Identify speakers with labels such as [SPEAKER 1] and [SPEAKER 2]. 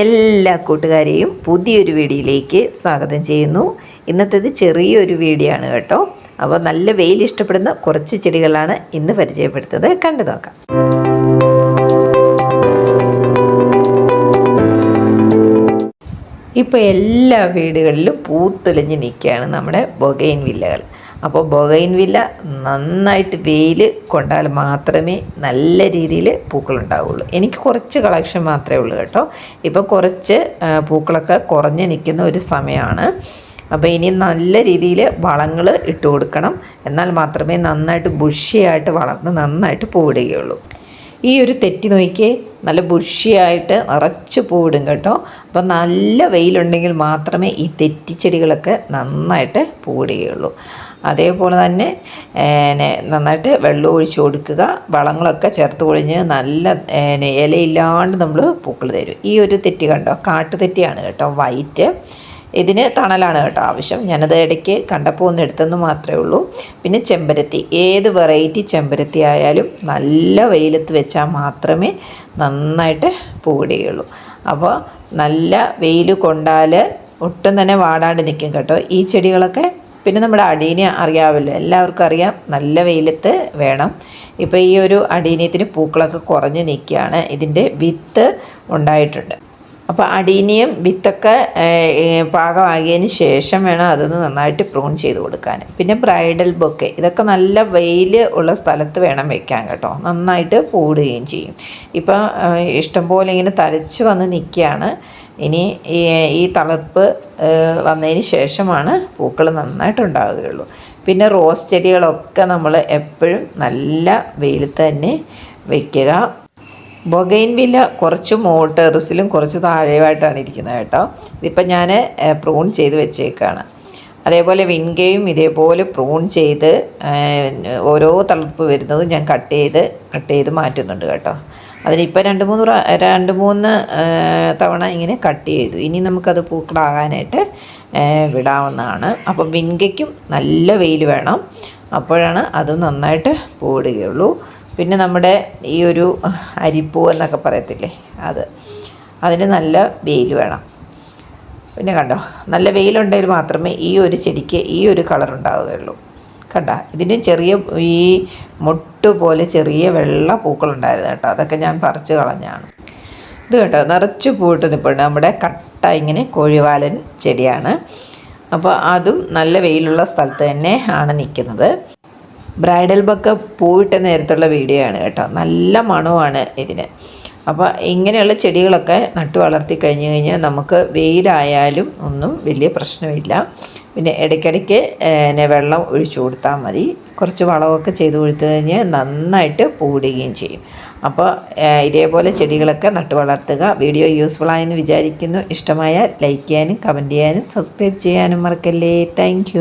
[SPEAKER 1] എല്ലാ കൂട്ടുകാരെയും പുതിയൊരു വീഡിയോയിലേക്ക് സ്വാഗതം ചെയ്യുന്നു. ഇന്നത്തേത് ചെറിയൊരു വീഡിയോ ആണ് കേട്ടോ. അപ്പോൾ നല്ല വെയിൽ ഇഷ്ടപ്പെടുന്ന കുറച്ച് ചെടികളാണ് ഇന്ന് പരിചയപ്പെടുത്തുന്നത്. കണ്ടു നോക്കാം. ഇപ്പോൾ എല്ലാ വീടുകളിലും പൂത്തൊലിഞ്ഞ് നിൽക്കുകയാണ് നമ്മുടെ ബൊഗൈൻ വില്ലകൾ. അപ്പോൾ ബൊഗൈൻ വില്ല നന്നായിട്ട് വെയിൽ കൊണ്ടാൽ മാത്രമേ നല്ല രീതിയിൽ പൂക്കളുണ്ടാവുള്ളൂ. എനിക്ക് കുറച്ച് കളക്ഷൻ മാത്രമേ ഉള്ളൂ കേട്ടോ. ഇപ്പോൾ കുറച്ച് പൂക്കളൊക്കെ കുറഞ്ഞ് നിൽക്കുന്ന ഒരു സമയമാണ്. അപ്പോൾ ഇനി നല്ല രീതിയിൽ വളങ്ങൾ ഇട്ട് കൊടുക്കണം. എന്നാൽ മാത്രമേ നന്നായിട്ട് ബുഷിയായിട്ട് വളർന്ന് നന്നായിട്ട് പൂവിടുകയുള്ളൂ. ഈ ഒരു തെറ്റി നോക്കിയേ നല്ല ബുഷിയായിട്ട് നിറച്ച് പൂവിടും കേട്ടോ. അപ്പം നല്ല വെയിലുണ്ടെങ്കിൽ മാത്രമേ ഈ തെറ്റിച്ചെടികളൊക്കെ നന്നായിട്ട് പൂവിടുകയുള്ളൂ. അതേപോലെ തന്നെ നന്നായിട്ട് വെള്ളം ഒഴിച്ച് കൊടുക്കുക. വളങ്ങളൊക്കെ ചേർത്ത് പൊഴിഞ്ഞ് നല്ല ഇലയില്ലാണ്ട് നമ്മൾ പൂക്കൾ തരും. ഈ ഒരു തെറ്റി കണ്ടോ? കാട്ടുതെറ്റിയാണ് കേട്ടോ. വൈറ്റ്. ഇതിന് തണലാണ് കേട്ടോ ആവശ്യം. ഞാനത് ഇടയ്ക്ക് കണ്ടപ്പോൾ ഒന്ന് എടുത്തെന്ന് മാത്രമേ ഉള്ളൂ. പിന്നെ ചെമ്പരത്തി. ഏത് വെറൈറ്റി ചെമ്പരത്തി ആയാലും നല്ല വെയിലത്ത് വെച്ചാൽ മാത്രമേ നന്നായിട്ട് പൂവിടുകയുള്ളൂ. അപ്പോൾ നല്ല വെയിൽ കൊണ്ടാൽ ഒട്ടും തന്നെ വാടാണ്ട് നിൽക്കും കേട്ടോ. ഈ ചെടികളൊക്കെ പിന്നെ നമ്മുടെ അടീനെ അറിയാമല്ലോ. എല്ലാവർക്കും അറിയാം നല്ല വെയിലത്ത് വേണം. ഇപ്പോൾ ഈ ഒരു അടീനിയത്തിന് പൂക്കളൊക്കെ കുറഞ്ഞ് നിൽക്കുകയാണ്. ഇതിന്റെ വിത്ത് ഉണ്ടായിട്ടുണ്ട്. അപ്പോൾ അടീനിയും വിത്തൊക്കെ പാകമാകിയതിന് ശേഷം വേണം അതൊന്ന് നന്നായിട്ട് പ്രൂൺ ചെയ്ത് കൊടുക്കാൻ. പിന്നെ ബ്രൈഡൽ ബൊക്കെ ഇതൊക്കെ നല്ല വെയിൽ ഉള്ള സ്ഥലത്ത് വേണം വെക്കാൻ കേട്ടോ. നന്നായിട്ട് പൂടുകയും ചെയ്യും. ഇപ്പം ഇഷ്ടംപോലെ ഇങ്ങനെ തഴച്ച് വന്ന് നിൽക്കുകയാണ് ഇനി ഈ ഈ തളിർപ്പ് വന്നതിന് ശേഷമാണ് പൂക്കൾ നന്നായിട്ട് ഉണ്ടാവുകയുള്ളൂ പിന്നെ റോസ് ചെടികളൊക്കെ നമ്മൾ എപ്പോഴും നല്ല വെയിലത്ത് തന്നെ വയ്ക്കുക ബൊഗൈൻ വില്ല കുറച്ച് മോട്ടേഴ്സിലും കുറച്ച് താഴെയുമായിട്ടാണ് ഇരിക്കുന്നത് കേട്ടോ. ഇതിപ്പോൾ ഞാൻ പ്രൂൺ ചെയ്ത് വെച്ചേക്കാണ്. അതേപോലെ വിൻകയും ഇതേപോലെ പ്രൂൺ ചെയ്ത് ഓരോ തളിർപ്പ് വരുന്നതും ഞാൻ കട്ട് ചെയ്ത് കട്ട് ചെയ്ത് മാറ്റുന്നുണ്ട് കേട്ടോ. അതിനിപ്പോൾ രണ്ട് മൂന്ന് രണ്ട് മൂന്ന് തവണ ഇങ്ങനെ കട്ട് ചെയ്തു. ഇനി നമുക്കത് പൂക്കളാകാനായിട്ട് വിടാവുന്നതാണ്. അപ്പം വിൻകയ്ക്കും നല്ല വെയിൽ വേണം. അപ്പോഴാണ് അത് നന്നായിട്ട് പൂടുകയുള്ളൂ. പിന്നെ നമ്മുടെ ഈ ഒരു അരിപ്പൂ എന്നൊക്കെ പറയത്തില്ലേ അത് അതിന് നല്ല വെയിൽ വേണം. പിന്നെ കണ്ടോ നല്ല വെയിലുണ്ടെങ്കിൽ മാത്രമേ ഈ ഒരു ചെടിക്ക് ഈ ഒരു കളർ ഉണ്ടാവുകയുള്ളൂ. കണ്ട ഇതിന് ചെറിയ ഈ മുട്ട് പോലെ ചെറിയ വെള്ള പൂക്കളുണ്ടായിരുന്നു കേട്ടോ അതൊക്കെ ഞാൻ പറിച്ച് കളഞ്ഞാണ്. ഇത് കേട്ടോ നിറച്ച് പൂട്ട് നിൽപ്പുണ്ട് നമ്മുടെ കട്ട ഇങ്ങനെ കോഴിവാലൻ ചെടിയാണ്. അപ്പോൾ അതും നല്ല വെയിലുള്ള സ്ഥലത്ത് തന്നെ ആണ് നിൽക്കുന്നത്. ബ്രൈഡൽ ബക്ക പൂവിട്ട നേരത്തുള്ള വീഡിയോ ആണ് കേട്ടോ. നല്ല മണമാണ് ഇതിന്. അപ്പോൾ ഇങ്ങനെയുള്ള ചെടികളൊക്കെ നട്ടു വളർത്തി കഴിഞ്ഞ് കഴിഞ്ഞാൽ നമുക്ക് വെയിലായാലും ഒന്നും വലിയ പ്രശ്നമില്ല. പിന്നെ ഇടയ്ക്കിടയ്ക്ക് എന്നെ വെള്ളം ഒഴിച്ചു കൊടുത്താൽ മതി. കുറച്ച് വളമൊക്കെ ചെയ്ത് കൊടുത്തു കഴിഞ്ഞാൽ നന്നായിട്ട് പൂടുകയും ചെയ്യും. അപ്പോൾ ഇതേപോലെ ചെടികളൊക്കെ നട്ടു വളർത്തുക. വീഡിയോ യൂസ്ഫുൾ ആയെന്ന് വിചാരിക്കുന്നു. ഇഷ്ടമായാൽ ലൈക്ക് ചെയ്യാനും കമന്റ് ചെയ്യാനും സബ്സ്ക്രൈബ് ചെയ്യാനും മറക്കല്ലേ. താങ്ക്